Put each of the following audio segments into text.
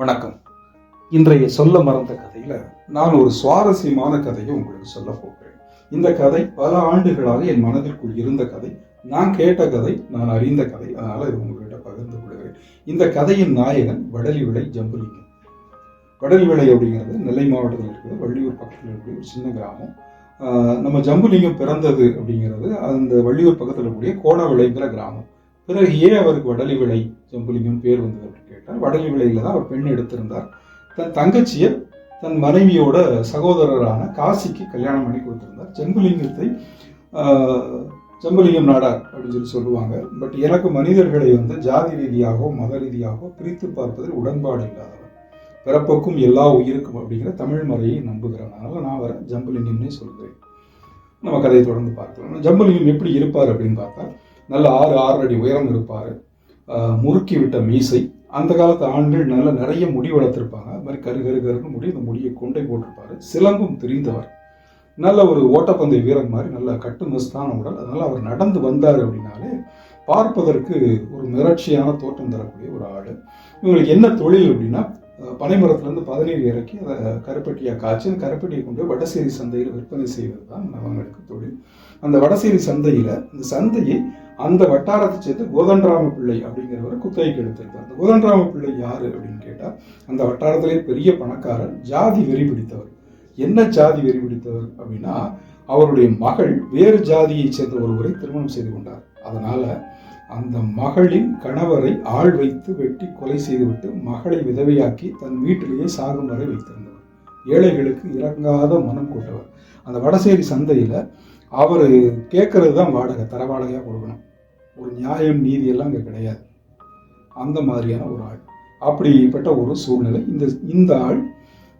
வணக்கம். இன்றைய சொல்ல மறந்த கதையில நான் ஒரு சுவாரஸ்யமான கதையை உங்களுக்கு சொல்ல போகிறேன். இந்த கதை பல ஆண்டுகளாக என் மனதிற்குள் இருந்த கதை. நான் கேட்ட கதை நான் அறிந்த கதை. அதனால இது உங்ககிட்ட பகிர்ந்து கொள்கிறேன். இந்த கதையின் நாயகன் வடலி விளை ஜம்புலிங்கம். வடலி விளை அப்படிங்கிறது நெல்லை மாவட்டத்தில் இருக்கிற வள்ளியூர் பக்கத்தில் இருக்கிற ஒரு சின்ன கிராமம். நம்ம ஜம்புலிங்கம் பிறந்தது அப்படிங்கிறது அந்த வள்ளியூர் பக்கத்தில் இருக்கக்கூடிய கோணவிளைங்கிற கிராமம். பிறகு ஏன் அவருக்கு வடலி விளை ஜம்புலிங்கம் பேர் வந்தது அப்படின்னு கேட்டார். வடலி விலையில் தான் அவர் பெண் எடுத்திருந்தார். தன் தங்கச்சியை தன் மனைவியோட சகோதரரான காசிக்கு கல்யாணம் பண்ணி கொடுத்திருந்தார். ஜம்புலிங்கத்தை செம்பலிங்கம் ஜம்புலிங்கம் நாடார் அப்படின்னு சொல்லி சொல்லுவாங்க. பட் எனக்கு மனிதர்களை வந்து ஜாதி ரீதியாகவோ மத ரீதியாகவோ பிரித்து பார்ப்பதில் உடன்பாடு இல்லாதவர். பிறப்புக்கும் எல்லா உயிருக்கும் அப்படிங்கிற தமிழ் மறையை நம்புகிறேன் அதனால் நான் வர ஜம்புலிங்கம்னே சொல்கிறேன் நம்ம கதையை தொடர்ந்து பார்க்கலாம். ஜம்புலிங்கம் எப்படி இருப்பார் அப்படின்னு பார்த்தா நல்ல ஆறு ஆறு அடி உயரம் இருப்பார். முறுக்கி விட்ட மீசை. அந்த காலத்து ஆண்கள் நல்ல நிறைய முடி வளர்த்துருப்பாங்க. அது மாதிரி கரு கரு கருன்னு முடி அந்த முடியை கொண்டை போட்டிருப்பாரு. சிலம்பும் தெரிந்தவர். நல்ல ஒரு ஓட்டப்பந்தய வீரர் மாதிரி நல்ல கட்டு மிஸ்தான உடல். அதனால் அவர் நடந்து வந்தார் அப்படின்னாலே பார்ப்பதற்கு ஒரு மிரட்சியான தோற்றம் தரக்கூடிய ஒரு ஆடு இவங்களுக்கு என்ன தொழில் அப்படின்னா பனைமரத்துலேருந்து பதநீர் இறக்கி அதை கருப்பட்டியாக காய்ச்சி அந்த கருப்பட்டியை கொண்டு வடசேரி சந்தையில் விற்பனை செய்வது தான் அவங்களுக்கு தொழில். அந்த வடசேரி சந்தையில் இந்த சந்தையை அந்த வட்டாரத்தை சேர்த்து கோதண்டராம பிள்ளை அப்படிங்கிறவர் குத்தகைக்கு எடுத்திருப்பார் அந்த கோதண்டராம பிள்ளை யாரு அப்படின்னு கேட்டால் அந்த வட்டாரத்திலே பெரிய பணக்காரர் ஜாதி வெறி பிடித்தவர். என்ன ஜாதி வெறி பிடித்தவர் அப்படின்னா அவருடைய மகள் வேறு ஜாதியை சேர்ந்த ஒருவரை திருமணம் செய்து கொண்டார். அதனால அந்த மகளின் கணவரை ஆள் வைத்து வெட்டி கொலை செய்துவிட்டு மகளை விதவையாக்கி தன் வீட்டிலேயே சாகும் வரை வைத்திருந்தவர். ஏழைகளுக்கு இறங்காத மனம் கொண்டவர். அந்த வடசேரி சந்தையில அவர் கேட்கறது தான் வாடகை தர வாடகையாக கொடுக்கணும். ஒரு நியாயம் நீதி எல்லாம் அங்கே கிடையாது. அந்த மாதிரியான ஒரு ஆள். அப்படிப்பட்ட ஒரு சூழ்நிலை. இந்த இந்த ஆள்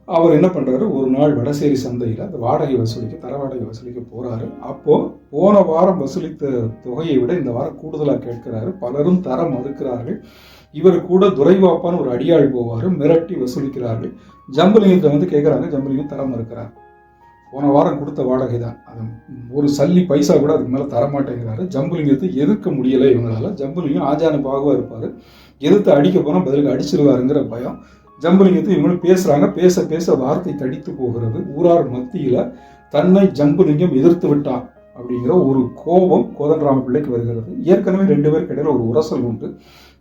அவர் என்ன பண்றாரு? ஒரு நாள் வடசேரி சந்தையில் அந்த வாடகை வசூலிக்க தர வாடகை வசூலிக்க போறாரு. அப்போ போன வாரம் வசூலித்த தொகையை விட இந்த வாரம் கூடுதலாக கேட்கிறாரு. பலரும் தர மறுக்கிறார்கள். இவர் கூட துரைவாப்பான்னு ஒரு அடியாள் போவார். மிரட்டி வசூலிக்கிறார்கள். ஜம்புலிங்கத்தை வந்து கேட்குறாங்க. ஜம்புலிங்கம் தர மறுக்கிறார். போன வாரம் கொடுத்த வாடகை தான். அது ஒரு சல்லி பைசா கூட அதுக்கு மேலே தரமாட்டேங்கிறாரு. ஜம்புலிங்கத்தை எதிர்க்க முடியலை இவங்களால. ஜம்புலிங்கம் ஆஜான பாகுவா இருப்பார். எதிர்த்து அடிக்க போனால் பதிலுக்கு அடிச்சிருவாருங்கிற பயம். ஜம்புலிங்கத்தை இவங்களும் பேசுகிறாங்க பேச பேச வார்த்தை தடித்து போகிறது. ஊரார் மத்தியில் தன்னை ஜம்புலிங்கம் எதிர்த்து விட்டான் அப்படிங்கிற ஒரு கோபம் கோதண்டராம பிள்ளைக்கு வருகிறது. ஏற்கனவே ரெண்டு பேருக்கு இடையில ஒரு உரசல் உண்டு.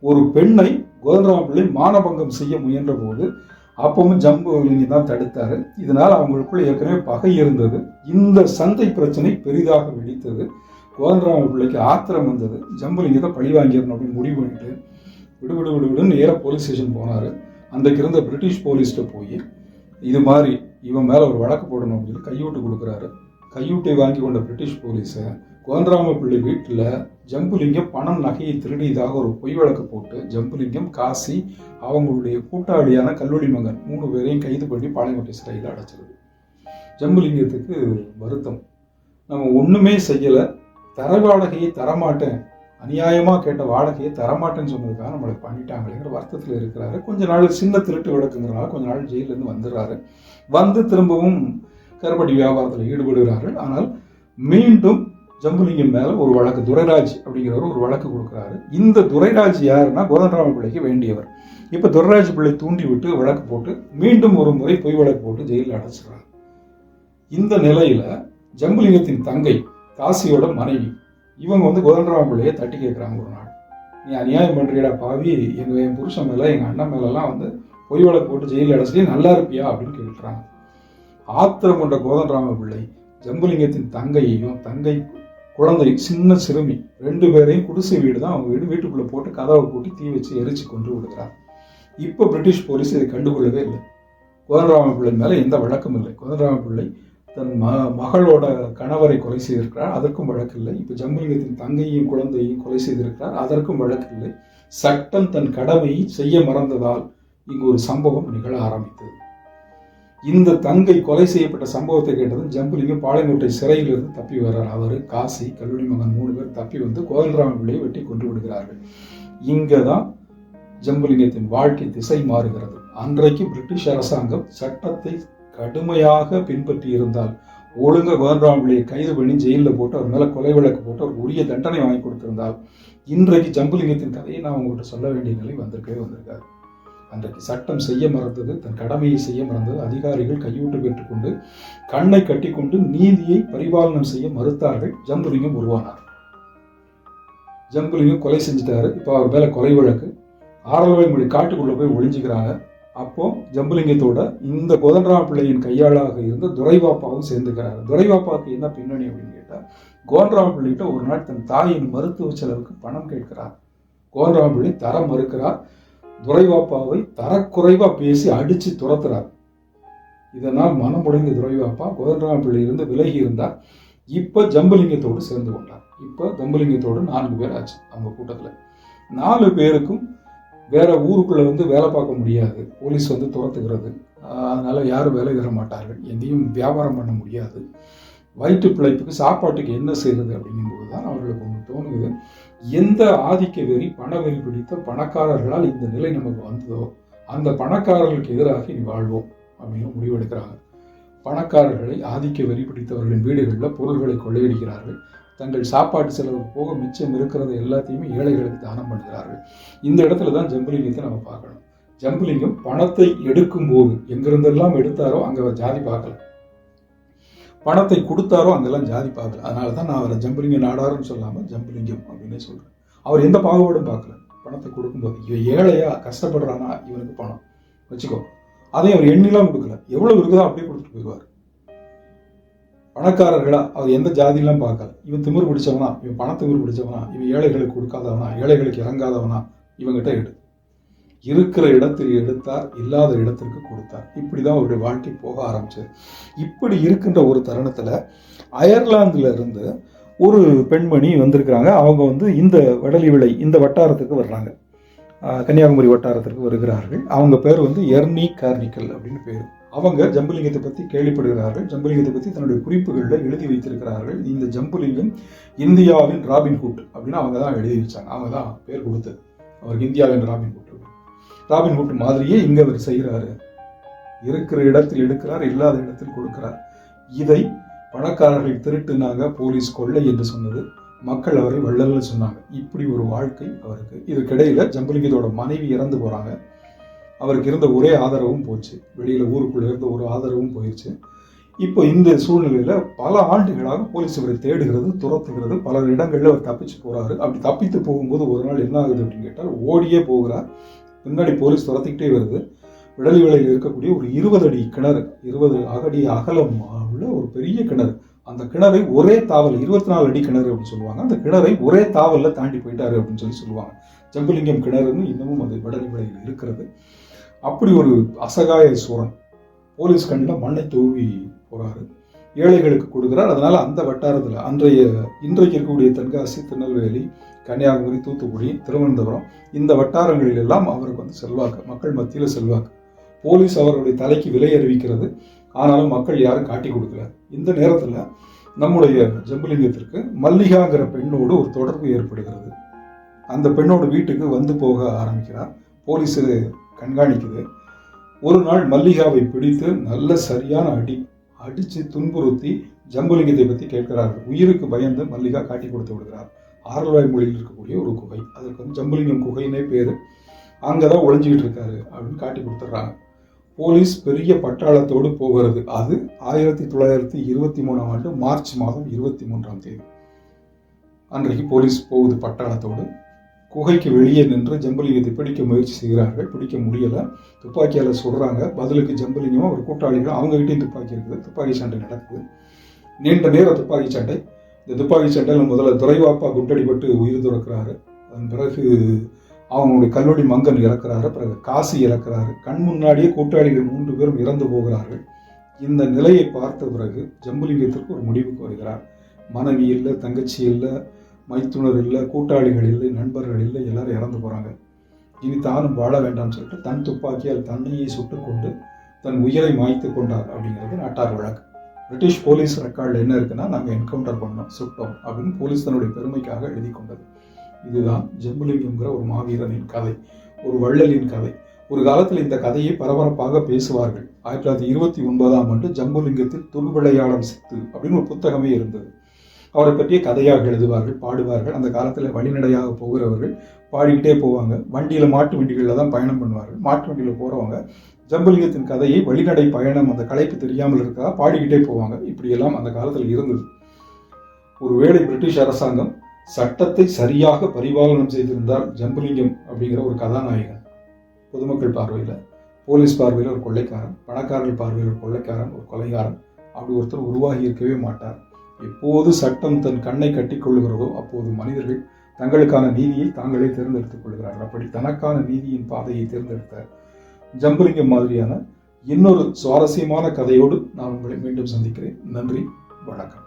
ஒரு பெண்ணை கோதண்டராம பிள்ளை மானபங்கம் செய்ய முயன்ற போது அப்பவும் ஜம்புலிங்கம் தான் தடுத்தாரு. இதனால அவங்களுக்குள்ள ஏற்கனவே பகை இருந்தது. இந்த சந்தை பிரச்சனை பெரிதாக வெடித்தது. கோதண்டராம பிள்ளைக்கு ஆத்திரம் வந்தது. ஜம்புலிங்கத்தை பழி வாங்கிடணும் அப்படின்னு முடிவு பண்ணிட்டு விடு விடு விடு விடுன்னு நேராக போலீஸ் ஸ்டேஷன் போனார். அன்றைக்கு இருந்த பிரிட்டிஷ் போலீஸ்கிட்ட போய் இது மாதிரி இவன் மேலே ஒரு வழக்கு போடணும் அப்படின்னு கையூட்டு கொடுக்குறாரு. கையூட்டை வாங்கி கொண்ட பிரிட்டிஷ் போலீஸை கோந்தராம பிள்ளை வீட்டில் ஜம்புலிங்கம் பணம் நகையை திருடியதாக ஒரு பொய் வழக்கு போட்டு ஜம்புலிங்கம் காசி அவங்களுடைய கூட்டாளியான கல்லூரி மகன் மூணு பேரையும் கைது பண்ணி பாளையங்கோட்டை சிறையில் அடைச்சிருது ஜம்புலிங்கத்துக்கு வருத்தம். நம்ம ஒன்றுமே செய்யலை. தர வாடகையை தரமாட்டேன். அநியாயமாக கேட்ட வாடகையை தரமாட்டேன்னு சொன்னதுக்காக நம்மளை பண்ணிட்டாங்களேங்கிற வருத்தத்தில் இருக்கிறாரு. கொஞ்ச நாள் சின்ன திருட்டு விளக்குங்கிறனால கொஞ்ச நாள் ஜெயிலேருந்து வந்துடுறாரு. வந்து திரும்பவும் கருப்படி வியாபாரத்தில் ஈடுபடுகிறார்கள் ஆனால் மீண்டும் ஜம்புலிங்கம் மேல ஒரு வழக்கு துரைராஜ் அப்படிங்கிறவர் ஒரு வழக்கு கொடுக்குறாரு. இந்த துரைராஜ் யாருன்னா கோதண்டராம பிள்ளைக்கு வேண்டியவர். இப்போ துரைராஜ் பிள்ளை தூண்டி விட்டு வழக்கு போட்டு மீண்டும் ஒரு முறை பொய் வழக்கு போட்டு ஜெயிலில் அடைச்சிடுறாங்க இந்த நிலையில ஜம்புலிங்கத்தின் தங்கை காசியோட மனைவி இவங்க வந்து கோதண்டராம பிள்ளையை தட்டி கேட்குறாங்க ஒரு நாள். நீ அநியாயம் பண்றியடா பாவி எங்க என் புருஷன் மேல எங்க அண்ணன் மேலெல்லாம் வந்து பொய் வழக்கு போட்டு ஜெயிலில் அடைச்சிட்டு நல்லா இருப்பியா அப்படின்னு கேட்குறாங்க. ஆத்திரம் கொண்ட கோதண்டராம பிள்ளை ஜம்புலிங்கத்தின் தங்கையையும் தங்கை குழந்தை சின்ன சிறுமி ரெண்டு பேரையும் குடிசை வீடு தான் அவங்க வீடு. வீட்டுக்குள்ளே போட்டு கதவை பூட்டி தீ வச்சு எரிச்சு கொண்டு விடுகிறார். இப்போ பிரிட்டிஷ் போலீஸ் இதை கண்டுகொள்ளவே இல்லை. கோதண்டராம பிள்ளை மேலே எந்த வழக்கம் இல்லை. கோதண்டராம பிள்ளை தன் ம மகளோட கணவரை கொலை செய்திருக்கிறார். அதற்கும் வழக்கு இல்லை. இப்போ ஜம்புலிங்கத்தின் தங்கையும் குழந்தையும் கொலை செய்திருக்கிறார். அதற்கும் வழக்கு இல்லை. சட்டம் தன் கடமையை செய்ய மறந்ததால் இங்கு ஒரு சம்பவம் நிகழ ஆரம்பித்தது. இந்த தங்கை கொலை செய்யப்பட்ட சம்பவத்தை கேட்டதும் ஜம்புலிங்கம் பாளையங்கோட்டை சிறையிலிருந்து தப்பி வர்றார். அவர் காசி கல்லூரி மகன் மூணு பேர் தப்பி வந்து கோதண்டராம பிள்ளையை வெட்டி கொண்டு விடுகிறார்கள். இங்கே தான் ஜம்புலிங்கத்தின் வாழ்க்கை திசை மாறுகிறது. அன்றைக்கு பிரிட்டிஷ் அரசாங்கம் சட்டத்தை கடுமையாக பின்பற்றி இருந்தால் ஒழுங்காக கோதண்டராம பிள்ளையை கைது பண்ணி ஜெயிலில் போட்டு அவர் மேலே கொலை வழக்கு போட்டு அவர் உரிய தண்டனை வாங்கி கொடுத்திருந்தால் இன்றைக்கு ஜம்புலிங்கத்தின் கதையை நான் உங்கள்கிட்ட சொல்ல வேண்டிய நிலை வந்திருக்கவே வந்திருக்காது. அன்றைக்கு சட்டம் செய்ய மறந்தது தன் கடமையை செய்ய மறந்தது. அதிகாரிகள் கையூட்டு பெற்றுக்கொண்டு கண்ணை கட்டிக்கொண்டு நீதியை பரிபாலனம் செய்ய மறுத்தார்கள். ஜம்புலிங்கம் உருவானார். ஜம்புலிங்கம் கொலை செஞ்சுட்டாரு. இப்போ அவர் மேலே கொலை வழக்கு. ஆரல்வாய் மொழி காட்டுக்குள்ள போய் ஒழிஞ்சுக்கிறாங்க அப்போ ஜம்புலிங்கத்தோட இந்த கோதண்டரா பிள்ளையின் கையாளாக இருந்த துரைவாப்பாவும் சேர்ந்துக்கிறாரு. துரைவாப்பாவுக்கு என்ன பின்னணி அப்படின்னு கேட்டால் கோதண்டராம பிள்ளைகிட்ட ஒரு நாள் தன் தாயின் மருத்துவ செலவுக்கு பணம் கேட்கிறார். கோதண்டராம பிள்ளை தர மறுக்கிறார். துரைவாப்பாவை தரக்குறைவா பேசி அடிச்சு துரத்துறார். இதனால் மனமுடைந்த துரைவாப்பா கோதண்டராம இருந்து விலகி இருந்தார். இப்ப ஜம்பலிங்கத்தோடு சேர்ந்து கொண்டார். இப்ப ஜம்பலிங்கத்தோடு நான்கு பேர் ஆச்சு அவங்க கூட்டத்துல. நாலு பேருக்கும் வேற ஊருக்குள்ள வந்து வேலை பார்க்க முடியாது. போலீஸ் வந்து துரத்துகிறது. அதனால யாரும் வேலை தர மாட்டார்கள். எங்கேயும் வியாபாரம் பண்ண முடியாது. வயிற்று பிழைப்புக்கு சாப்பாட்டுக்கு என்ன செய்யறது அப்படிங்கும்போது தான் அவர்களுக்கு ஒன்று தோணுது. எந்த ஆதிக்க வெறி பண வெறி பிடித்த பணக்காரர்களால் இந்த நிலை நமக்கு வந்ததோ அந்த பணக்காரர்களுக்கு எதிராக இனி வாழ்வோம் அப்படின்னு முடிவெடுக்கிறாங்க பணக்காரர்களை ஆதிக்க வெறி பிடித்தவர்களின் வீடுகளில் பொருள்களை கொள்ளையடிக்கிறார்கள். தங்கள் சாப்பாட்டு செலவு போக மிச்சம் இருக்கிறது எல்லாத்தையுமே ஏழைகளுக்கு தானம் பண்ணுகிறார்கள். இந்த இடத்துல தான் ஜம்புலிங்கத்தை நம்ம பார்க்கணும். ஜம்புலிங்கம் பணத்தை எடுக்கும்போது எங்கிருந்தெல்லாம் எடுத்தாரோ அங்கே ஜாதி பார்க்கல. பணத்தை கொடுத்தாரோ அங்கெல்லாம் ஜாதி பார்க்கல. அதனால தான் நான் அவரை ஜம்புலிங்க நாடாருன்னு சொல்லாமல் ஜம்புலிங்கம் அப்படின்னு சொல்றேன். அவர் எந்த பாகுபாடும் பார்க்கல. பணத்தை கொடுக்கும்போது இவன் ஏழையா கஷ்டப்படுறானா இவனுக்கு பணம். வச்சுக்கோ. அதை அவர் எண்ணிலாம் கொடுக்கல. எவ்வளவு இருக்குதோ அப்படியே கொடுத்துட்டு போயிடுவார். பணக்காரர்களா அவர் எந்த ஜாதியெல்லாம் பார்க்கல. இவன் திமிர் பிடிச்சவனா இவன் பண திமிர் பிடிச்சவனா இவன் ஏழைகளுக்கு கொடுக்காதவனா ஏழைகளுக்கு இறங்காதவனா இவங்கிட்ட எடு. இருக்கிற இடத்தில் எடுத்தார் இல்லாத இடத்திற்கு கொடுத்தார். இப்படி தான் அவருடைய வாழ்க்கை போக ஆரம்பிச்சது. இப்படி இருக்கின்ற ஒரு தருணத்தில் அயர்லாந்தில் இருந்து ஒரு பெண்மணி வந்திருக்கிறாங்க. அவங்க வந்து இந்த வடலி விளை இந்த வட்டாரத்துக்கு வர்றாங்க. கன்னியாகுமரி வட்டாரத்திற்கு வருகிறார்கள். அவங்க பேர் வந்து எர்னி கார்னிக்கல் அப்படின்னு பேர். அவங்க ஜம்புலிங்கத்தை பற்றி கேள்விப்படுகிறார்கள். ஜம்புலிங்கத்தை பற்றி தன்னுடைய குறிப்புகளில் எழுதி வைத்திருக்கிறார்கள். இந்த ஜம்புலிங்கம் இந்தியாவின் ராபின்ஹுட் அப்படின்னு அவங்க தான் எழுதி வச்சாங்க. அவங்க தான் பேர் கொடுத்தது. அவருக்கு இந்தியாவின் ராபின்ஹுட். ராபின்ஹுட் மாதிரியே இங்க அவர் செய்கிறாரு. இருக்கிற இடத்தில் எடுக்கிறார் இல்லாத இடத்தில் கொடுக்கிறார். இதை பணக்காரர்கள் திருட்டுனாங்க போலீஸ் கொள்ளை என்று சொன்னது மக்கள் அவரை வள்ளல்னு சொன்னாங்க. இப்படி ஒரு வாழ்க்கை அவருக்கு. இதுக்கிடையில ஜம்புலிங்கத்தோட மனைவி இறந்து போறாங்க. அவருக்கு இருந்த ஒரே ஆதரவும் போச்சு. வெளியில ஊருக்குள்ள இருந்த ஒரு ஆதரவும் போயிடுச்சு இப்போ இந்த சூழ்நிலையில பல ஆண்டுகளாக போலீஸ் இவரை தேடுகிறது துரத்துகிறது. பல இடங்கள்ல அவர் தப்பிச்சு போறாரு. அப்படி தப்பித்து போகும்போது ஒரு நாள் என்ன ஆகுது அப்படின்னு கேட்டால் ஓடியே போகிறார். பின்னாடி போலீஸ் துரத்திக்கிட்டே வருது. விடலி விலையில் இருக்கக்கூடிய ஒரு இருபது அடி கிணறு இருபது அகடி அகலம் உள்ள ஒரு பெரிய கிணறு. அந்த கிணறை ஒரே தாவல் இருபத்தி நாலு அடி கிணறு அப்படின்னு சொல்லுவாங்க. அந்த கிணறை ஒரே தாவல்ல தாண்டி போயிட்டாரு அப்படின்னு சொல்லி சொல்லுவாங்க. ஜம்புலிங்கம் கிணறுன்னு இன்னமும் அது விடலி விலையில் இருக்கிறது. அப்படி ஒரு அசகாய சூரன் போலீஸ் கண்ணில் மண்ணை தூவி போறாரு. ஏழைகளுக்கு கொடுக்குறார். அதனால அந்த வட்டாரத்தில் அன்றைய இன்றைக்கு இருக்கக்கூடிய தென்காசி திருநெல்வேலி கன்னியாகுமரி தூத்துக்குடி திருவனந்தபுரம் இந்த வட்டாரங்களில் எல்லாம் அவருக்கு வந்து செல்வாக்கு மக்கள் மத்தியில் செல்வாக்கு. போலீஸ் அவருடைய தலைக்கு விலை அறிவிக்கிறது. ஆனாலும் மக்கள் யாரும் காட்டி கொடுக்கல. இந்த நேரத்தில் நம்முடைய ஜம்புலிங்கத்திற்கு மல்லிகாங்கிற பெண்ணோடு ஒரு தொடர்பு ஏற்படுகிறது. அந்த பெண்ணோட வீட்டுக்கு வந்து போக ஆரம்பிக்கிறார். போலீஸு கண்காணிக்குது. ஒரு நாள் மல்லிகாவை பிடித்து நல்ல சரியான அடி அடிச்சு துன்புறுத்தி ஜம்புலிங்கத்தை பத்தி கேட்கிறார்கள். உயிருக்கு பயந்து மல்லிகா காட்டி கொடுத்து விடுகிறார். ஆரல்வாய் மொழியில் இருக்கக்கூடிய ஒரு குகை. அதற்கு வந்து ஜம்புலிங்கம் குகைன்னே அங்கே தான் ஒளிஞ்சுக்கிட்டு இருக்காரு அப்படின்னு காட்டி கொடுத்துட்றாங்க போலீஸ் பெரிய பட்டாளத்தோடு போகிறது. அது ஆயிரத்தி தொள்ளாயிரத்தி இருபத்தி மூணாம் ஆண்டு மார்ச் மாதம் இருபத்தி மூன்றாம் தேதி. அன்றைக்கு போலீஸ் போகுது பட்டாளத்தோடு. குகைக்கு வெளியே நின்று ஜம்புலிங்கத்தை பிடிக்க முயற்சி செய்கிறார்கள். பிடிக்க முடியலை. துப்பாக்கியால் சுடுறாங்க பதிலுக்கு ஜம்புலிங்கமும் ஒரு கூட்டாளிகளும் அவங்ககிட்டையும் துப்பாக்கி இருக்குது. துப்பாக்கி சண்டை நடக்குது. நீண்ட நேர துப்பாக்கி சண்டை. இந்த துப்பாக்கி சண்டையில் முதல்ல துறைவாப்பா குண்டடிபட்டு உயிர் துறக்கிறாரு. அதன் பிறகு அவங்களுடைய கல்லூரி மங்கன் இறக்கிறாரு. பிறகு காசி இறக்குறாரு. கண் முன்னாடியே கூட்டாளிகள் மூன்று பேரும் இறந்து போகிறார்கள். இந்த நிலையை பார்த்த பிறகு ஜம்புலிங்கத்திற்கு ஒரு முடிவுக்கு வருகிறார். மனைவி இல்லை தங்கச்சி இல்லை மைத்துனர் இல்லை கூட்டாளிகள் இல்லை நண்பர்கள் இல்லை எல்லாரும் இறந்து போகிறாங்க இனி தானும் வாழ வேண்டாம்னு சொல்லிட்டு தன் துப்பாக்கியால் தன்னையை சுட்டுக்கொண்டு தன் உயிரை மாய்த்து கொண்டார் அப்படிங்கிறது நாட்டார் வழக்கு. பிரிட்டிஷ் போலீஸ் ரெக்கார்டில் என்ன இருக்குன்னா நாங்கள் என்கவுண்டர் பண்ணோம் சுட்டோம் அப்படின்னு போலீஸ் தன்னுடைய பெருமைக்காக எழுதி கொண்டது. இதுதான் ஜம்புலிங்கம்ங்கிற ஒரு மாவீரனின் கதை ஒரு வள்ளலின் கதை. ஒரு காலத்தில் இந்த கதையை பரபரப்பாக பேசுவார்கள். ஆயிரத்தி தொள்ளாயிரத்தி இருபத்தி ஒன்பதாம் ஆண்டு ஜம்புலிங்கத்தில் துர்விளையாடம் சித்து அப்படின்னு ஒரு புத்தகமே இருந்தது. அவரை பற்றிய கதையாக எழுதுவார்கள் பாடுவார்கள். அந்த காலத்தில் வழிநடையாக போகிறவர்கள் பாடிக்கிட்டே போவாங்க. வண்டியில் மாட்டு வண்டிகளில் தான் பயணம் பண்ணுவார்கள். மாட்டு வண்டியில் போகிறவங்க ஜம்புலிங்கத்தின் கதையை வழிநடை பயணம் அந்த களைப்பு தெரியாமல் இருக்கா? பாடிக்கிட்டே போவாங்க. இப்படியெல்லாம் அந்த காலத்தில் இருந்தது. ஒருவேளை பிரிட்டிஷ் அரசாங்கம் சட்டத்தை சரியாக பரிபாலனம் செய்திருந்தால் ஜம்புலிங்கம் அப்படிங்கிற ஒரு கதாநாயகன் பொதுமக்கள் பார்வையில் போலீஸ் பார்வையில் ஒரு கொள்ளைக்காரன் பணக்காரர்கள் பார்வையில் ஒரு கொள்ளைக்காரன் ஒரு கொலைகாரன் அப்படி ஒருத்தர் உருவாகி இருக்கவே மாட்டார். எப்போது சட்டம் தன் கண்ணை கட்டிக் கொள்ளுகிறதோ அப்போது மனிதர்கள் தங்களுக்கான நீதியை தாங்களே தேர்ந்தெடுத்துக் கொள்கிறார்கள். அப்படி தனக்கான நீதியின் பாதையை தேர்ந்தெடுத்த ஜம்புலிங்கம் மாதிரியான இன்னொரு சுவாரஸ்யமான கதையோடு நான் உங்களை மீண்டும் சந்திக்கிறேன். நன்றி வணக்கம்.